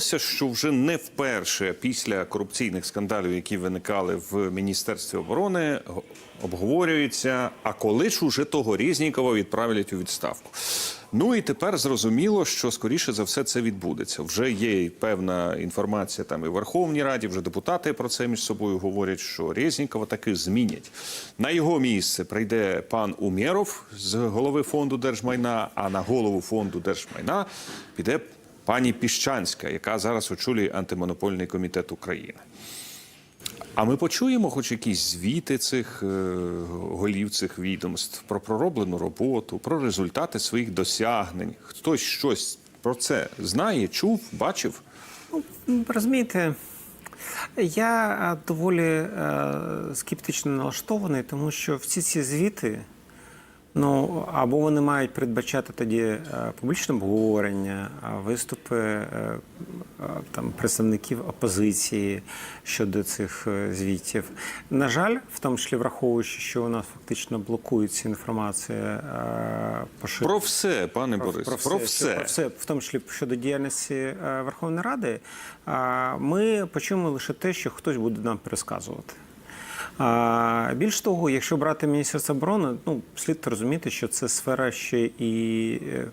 що вже не вперше після корупційних скандалів, які виникали в міністерстві оборони, обговорюється. А коли ж уже того Резнікова відправлять у відставку? Ну і тепер зрозуміло, що скоріше за все це відбудеться. Вже є певна інформація там і в Верховній Раді. Вже депутати про це між собою говорять, що Резнікова таки змінять. На його місце прийде пан Умєров з голови фонду держмайна, а на голову фонду держмайна піде пані Піщанська, яка зараз очолює антимонопольний комітет України. А ми почуємо хоч якісь звіти цих е, голів цих відомств про пророблену роботу, про результати своїх досягнень. Хтось щось про це знає, чув, бачив. Ну, Розумієте, я доволі е, скептично налаштований, тому що всі ці звіти, ну або вони мають передбачати тоді е, публічне обговорення, виступи е, там представників опозиції щодо цих е, звітів. На жаль, в тому числі враховуючи, що у нас фактично блокується інформація поширення. Про все, пане Борис, про, що- все. про все, в тому числі щодо діяльності Верховної Ради, ми почуємо лише те, що хтось буде нам пересказувати. Більш того, якщо брати Міністерство оборони, ну слід розуміти, що це сфера ще і е,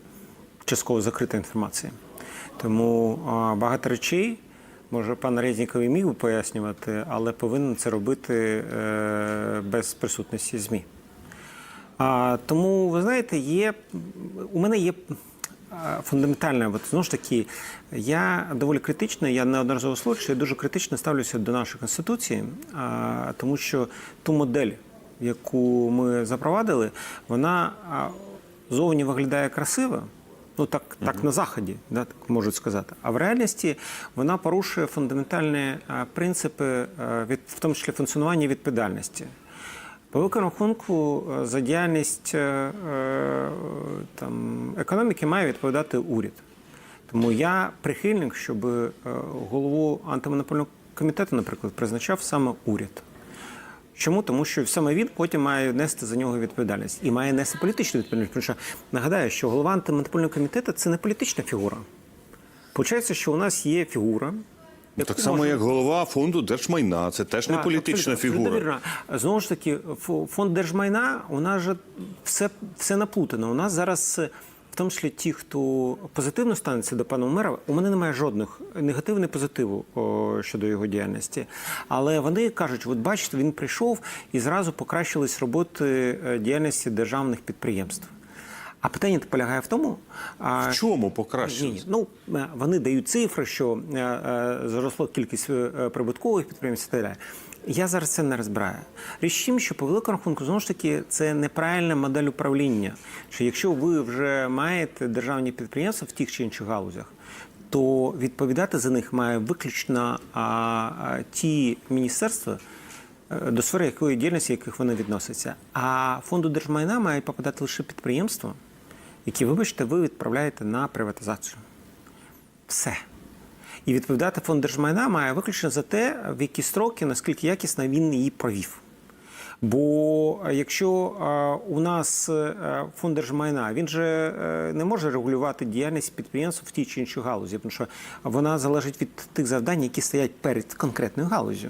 частково закрита інформація. Тому багато речей. Може, пан Резніков і міг би пояснювати, але повинен це робити е, без присутності ЗМІ. А, тому, ви знаєте, є у мене є фундаментальна, от, знову ж таки, я доволі критично, я неодноразово я дуже критично ставлюся до нашої конституції, тому що ту модель, яку ми запровадили, вона зовні виглядає красиво. Ну так, так на заході, да, так можуть сказати. А в реальності вона порушує фундаментальні а, принципи, а, від, в тому числі функціонування відповідальності. По рахунку е, за діяльність е, е, там, економіки має відповідати уряд. Тому я прихильник, щоб голову антимонопольного комітету, наприклад, призначав саме уряд. Чому? Тому що саме він потім має нести за нього відповідальність і має нести політичну відповідальність. Тому що нагадаю, що голова антимонопольного комітету це не політична фігура. Получається, що у нас є фігура. Яку Так само, можна- як голова фонду держмайна, це теж не політична абсолютно, фігура. вірно. Знову ж таки, фонд держмайна у нас же все, все наплутано. У нас зараз, в тому числі ті, хто позитивно станеться до пана Умера, у мене немає жодних негативних позитиву о, щодо його діяльності. Але вони кажуть: от бачите, він прийшов і зразу покращились роботи е, діяльності державних підприємств. А питання полягає в тому, а, В чому ні, ні. Ну е, вони дають цифри, що е, е, зросла кількість прибуткових підприємств і так далі. Я зараз це не розбираю. Річ тім, що по великому рахунку знову ж таки це неправильна модель управління. Що якщо ви вже маєте державні підприємства в тих чи інших галузях, то відповідати за них має виключно а, а, ті міністерства, до сфери якої діяльності яких вони відносяться. А фонду держмайна мають попадати лише підприємства, які, вибачте, ви відправляєте на приватизацію. Все. І відповідати фонд держмайна має виключно за те, в які строки, наскільки якісно він її провів. Бо е, якщо е, у нас е, фонд держмайна, він же не може регулювати діяльність підприємств в тій чи іншій галузі, тому що вона залежить від тих завдань, які стоять перед конкретною галузю.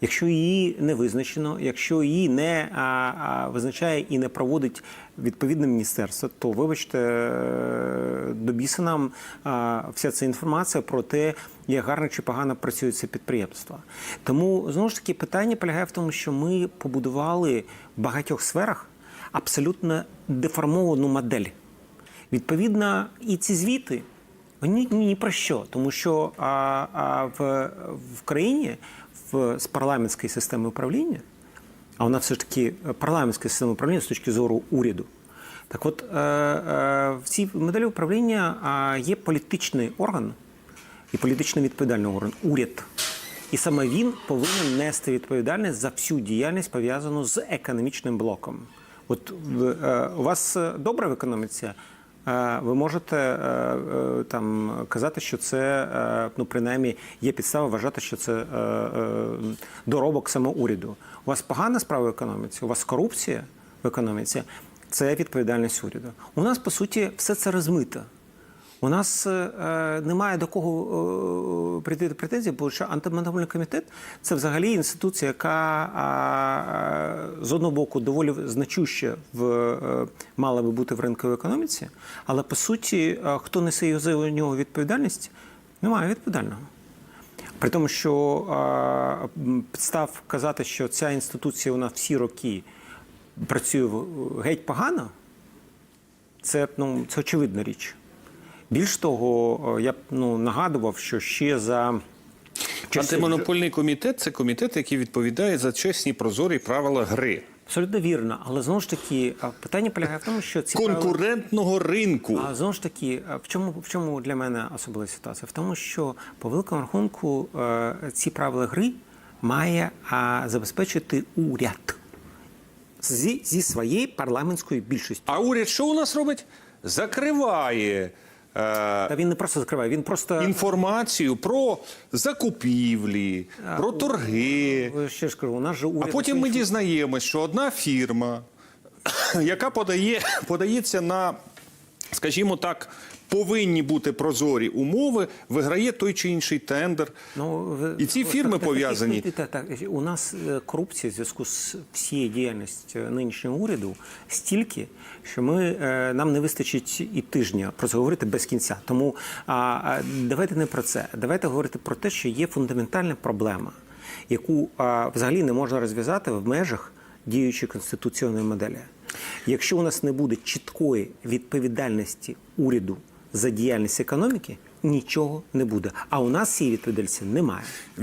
Якщо її не визначено, якщо її не а, а, визначає і не проводить відповідне міністерство, то вибачте, е, до біса нам а, вся ця інформація про те, як гарно чи погано працює це підприємство. Тому знову ж таки питання полягає в тому, що ми побудували в багатьох сферах абсолютно деформовану модель. Відповідно, і ці звіти ні, ні про що, тому що а, а в, в країні в, з парламентської системи управління, а нас все ж таки парламентська система управління з точки зору уряду. Так от, е, е, в цій моделі управління є політичний орган і політично відповідальний орган уряд. І саме він повинен нести відповідальність за всю діяльність пов'язану з економічним блоком. От е, у вас е, добре в економіці. Е, Ви можете е, е, там казати, що це ну принаймні є підстава вважати, що це доробок саме уряду. У вас погана справа в економіці, у вас корупція в економіці. Це відповідальність уряду. У нас по суті все це розмито. У нас е, немає до кого е, прийти претензій, бо що антимонопольний комітет це взагалі інституція, яка з одного боку доволі значуща в е, мала би бути в ринковій економіці, але по суті, е, хто несе за нього відповідальність, немає відповідального. При тому, що е, підстав казати, що ця інституція нас всі роки працює геть погано, це, ну, це очевидна річ. Більш того, е, я б ну, нагадував, що ще за часів- Антимонопольний комітет це комітет, який відповідає за чесні прозорі правила гри Абсолютно вірно, але знову ж таки питання полягає в тому, що ці правила- конкурентного ринку. А знову ж таки, в чому, в чому для мене особлива ситуація? В тому, що по великому рахунку е, ці правила гри має забезпечити уряд зі, зі своєї парламентської більшості. А уряд що у нас робить? Закриває. Е, Та він не просто закриває, він просто інформацію про закупівлі, про торги. Ви ще ж кажу, у нас же А потім ми на дізнаємось, що одна фірма, яка подає, подається на, скажімо так, повинні бути прозорі умови, виграє той чи інший тендер. Ну, ви- І ці фірми так- пов'язані. Так, так, так. У нас е, корупція в зв'язку з всією діяльністю нинішнього уряду стільки, що ми, е, нам не вистачить і тижня про це говорити без кінця. Тому а, а, давайте не про це. Давайте говорити про те, що є фундаментальна проблема, яку а, взагалі не можна розв'язати в межах діючої конституційної моделі. Якщо у нас не буде чіткої відповідальності уряду за діяльність економіки, нічого не буде. А у нас цієї відповідальності немає.